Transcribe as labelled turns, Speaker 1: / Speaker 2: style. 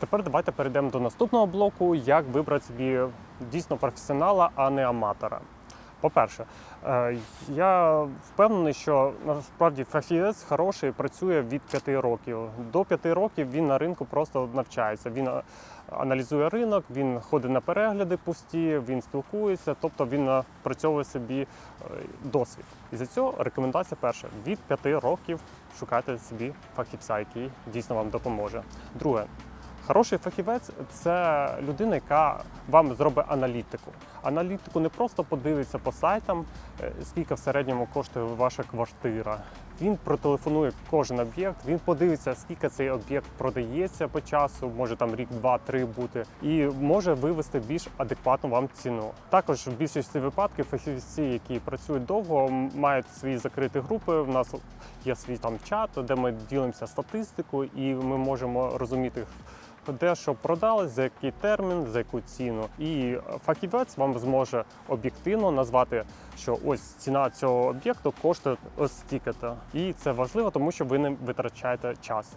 Speaker 1: Тепер давайте перейдемо до наступного блоку, як вибрати собі дійсно професіонала, а не аматора. По-перше, е, я впевнений, що насправді фахівець хороший працює від 5 років. До 5 років він на ринку просто навчається. Він е, аналізує ринок, він ходить на перегляди пусті, він спілкується, тобто він напрацьовує собі е, досвід. І за цього рекомендація перша: від 5 років шукайте собі фахівця, який дійсно вам допоможе. Друге, Хороший фахівець це людина, яка вам зробить аналітику. Аналітику не просто подивиться по сайтам, е, скільки в середньому коштує ваша квартира. Він протелефонує кожен об'єкт, він подивиться, скільки цей об'єкт продається по часу, може там рік, два, три бути, і може вивести більш адекватну вам ціну. Також в більшості випадків фахівці, які працюють довго, мають свої закриті групи. У нас є свій там чат, де ми ділимося статистикою, і ми можемо розуміти. Де що продали, за який термін, за яку ціну, і фахівець вам зможе об'єктивно назвати, що ось ціна цього об'єкту коштує ось стільки-то. І це важливо, тому що ви не витрачаєте час.